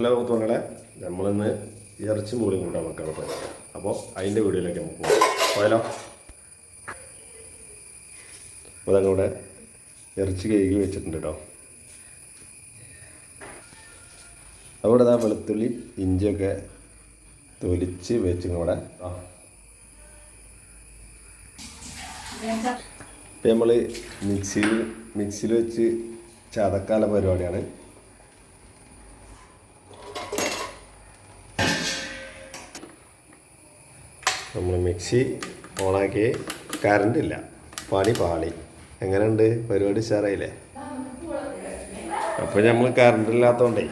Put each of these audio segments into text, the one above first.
Hello മക്കളെ നമ്മളിന്ന് ഇറച്ചി മൂടി കൂട്ടാൻ വെക്കണം അപ്പോൾ അതിന്റെ വീഡിയോയിലേക്ക് നമുക്ക് പോകാം. പോയാലോ? അപ്പോൾ അതങ്ങോടെ ഇറച്ചി കഴുകി വെച്ചിട്ടുണ്ട് കേട്ടോ. അവിടെ ഇതാ വെളുത്തുള്ളി ഇഞ്ചിയൊക്കെ തൊലിച്ച് വെച്ച് ഇവിടെ ആ. ഇപ്പം നമ്മൾ മിക്സിയിൽ മിക്സിയിൽ വെച്ച് ചതക്കാല പരിപാടിയാണ് നമ്മൾ മിക്സി ഓണാക്കി കറണ്ട് ഇല്ല. പണി പാളി. എങ്ങനെയുണ്ട്? പരിപാടി ഉഷാറായില്ലേ? അപ്പോൾ നമ്മൾ കറണ്ട് ഇല്ലാത്തതുകൊണ്ടേ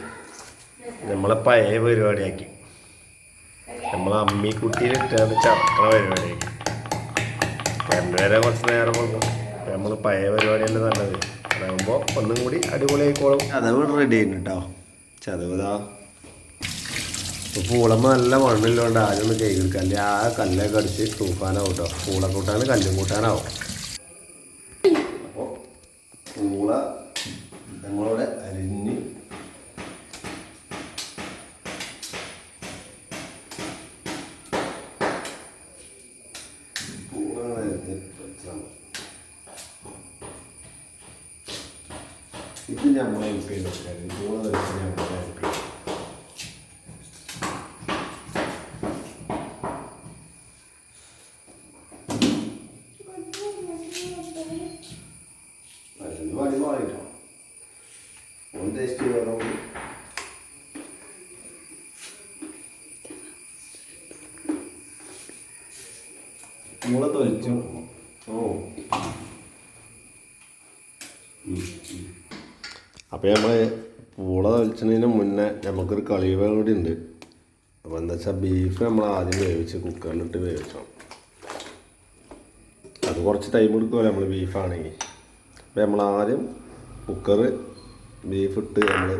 നമ്മളെ പഴയ പരിപാടിയാക്കി. നമ്മളെ അമ്മി കുട്ടിയിലിട്ടാണ് ചക്ര പരിപാടിയാക്കി. കറണ്ട് വരെ കുറച്ച് നേരം കൊടുക്കും. അപ്പം നമ്മൾ പഴയ പരിപാടിയല്ലേ നല്ലത്. അതാകുമ്പോൾ ഒന്നും കൂടി അടിപൊളിയായിക്കോളും. ചതവ് റെഡി ആയിട്ടുണ്ടോ കേട്ടോ ചതവ് ഇപ്പൊ പൂളമ്മ നല്ല മണ്ണില്ലോണ്ട് ആദ്യം ഒന്ന് കൈ കല്ല് ആ കല്ലൊക്കെ അടിച്ച് തൂക്കാനാവും കേട്ടോ പൂള കൂട്ടാൻ കല്ലും കൂട്ടാനാവും. അപ്പോൾ പൂള നമ്മളിവിടെ. ഇത് ഞമ്മളെ ഹെൽപ്പ് ചെയ്ത് പൂള വെച്ച് പണി മാറിട്ടോ ഒന്ന് ടേസ്റ്റ് ചെയ്തോ മുള തൊലിച്ചു ഓ. അപ്പോൾ നമ്മൾ പൂള തൊലിച്ചതിന് മുന്നേ നമുക്കൊരു കളിവ കൂടി ഉണ്ട്. അപ്പോൾ എന്താ വെച്ചാൽ ബീഫ് നമ്മൾ ആദ്യം വേവിച്ച് കുക്കറിലിട്ട് വേവിച്ചോ. അത് കുറച്ച് ടൈം എടുക്കുമല്ലോ നമ്മൾ ബീഫാണെങ്കിൽ അപ്പോൾ നമ്മൾ ആദ്യം കുക്കർ ബീഫ് ഇട്ട് നമ്മൾ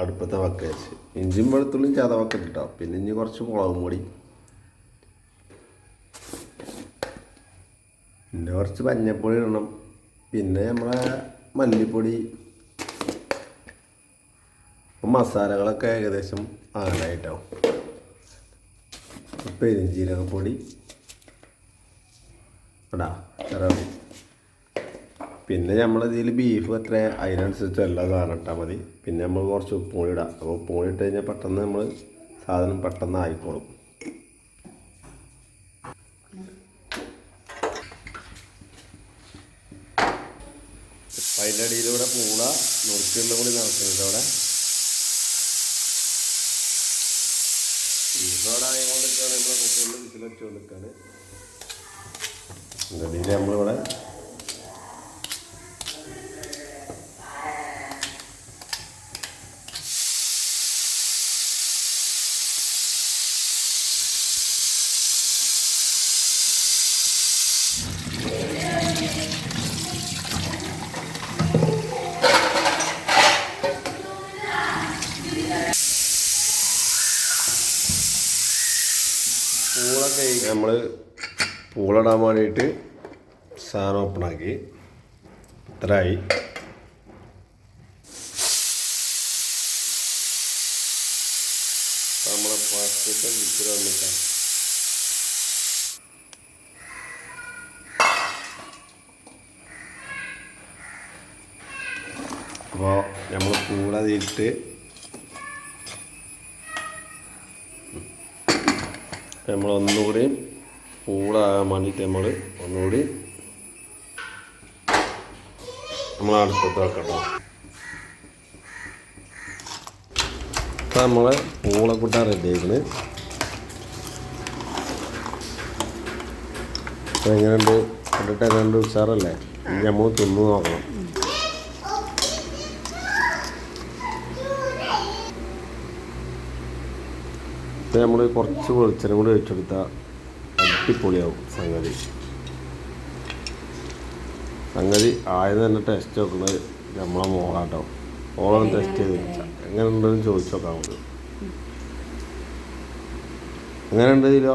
അടുപ്പത്തെ വക്ക വെച്ച്. ഇഞ്ചിയും വെളുത്തുള്ളിയും ചതവൊക്കെ ഇട്ടോ പിന്നെ ഇഞ്ചി കുറച്ച് മുളകും പൊടി. പിന്നെ കുറച്ച് മഞ്ഞപ്പൊടി ഇടണം. പിന്നെ നമ്മളെ മല്ലിപ്പൊടി. മസാലകളൊക്കെ ഏകദേശം ആകാനായിട്ടോ. പെരുംജീരകപ്പൊടി ഇടാ ഇത്ര മതി നമ്മൾ നമ്മളിതിൽ ബീഫ് എത്ര അതിനനുസരിച്ച് എല്ലാ സാധനം ഇട്ടാൽ മതി. പിന്നെ നമ്മൾ കുറച്ച് ഉപ്പും ഇടാം. അപ്പോൾ ഉപ്പും ഇട്ട് കഴിഞ്ഞാൽ പെട്ടെന്ന് നമ്മൾ സാധനം പെട്ടെന്ന് ആയിക്കോളും. അതിന്റെ അടിയിലൂടെ പൂള നുറുക്കിയുള്ള കൂടി നടക്കുന്നുണ്ട് അവിടെ. ബീഫോടെ ആയതുകൊണ്ടൊക്കെയാണ് നമ്മളെ കുക്കറിൽ വിസിലടിച്ചുകൊണ്ടിരിക്കുകയാണ് അടിയിൽ നമ്മളിവിടെ പൂളൊക്കെ നമ്മൾ പൂളിടാൻ വേണ്ടിയിട്ട് സാധനം ഓപ്പണാക്കി ഇത്രയായി. നമ്മളെ ഫസ്റ്റത്തെ വിസിൽ വന്നിട്ടാ അപ്പോൾ നമ്മൾ കൂടതിട്ട് നമ്മൾ ഒന്നുകൂടി കൂടാകാൻ വേണ്ടിയിട്ട് നമ്മൾ ഒന്നുകൂടി നമ്മൾ അടുപ്പത്ത് വെക്കണം നമ്മൾ നമ്മളെ പൂളക്കുട്ട റെഡി ആയിക്കണ് എങ്ങനെയുണ്ട്? കണ്ടിട്ട് എങ്ങനെയുണ്ട് ഉഷാറല്ലേ? നമ്മൾ തിന്നു നോക്കണം. ഇപ്പം നമ്മൾ കുറച്ച് വെളിച്ചെണ്ണ കൂടി ഒഴിച്ചെടുത്താൽ അടിപൊളിയാവും സംഗതി. സംഗതി ആയത് തന്നെ ടെസ്റ്റ് നോക്കുന്നത് നമ്മളെ മോളാട്ടോ. ഓളം ടെസ്റ്റ് ചെയ്ത് വെച്ചാൽ എങ്ങനെ ഉണ്ടെന്ന് ചോദിച്ചു നോക്കാം നമുക്ക്. എങ്ങനെ ഉണ്ട് ഇതിലോ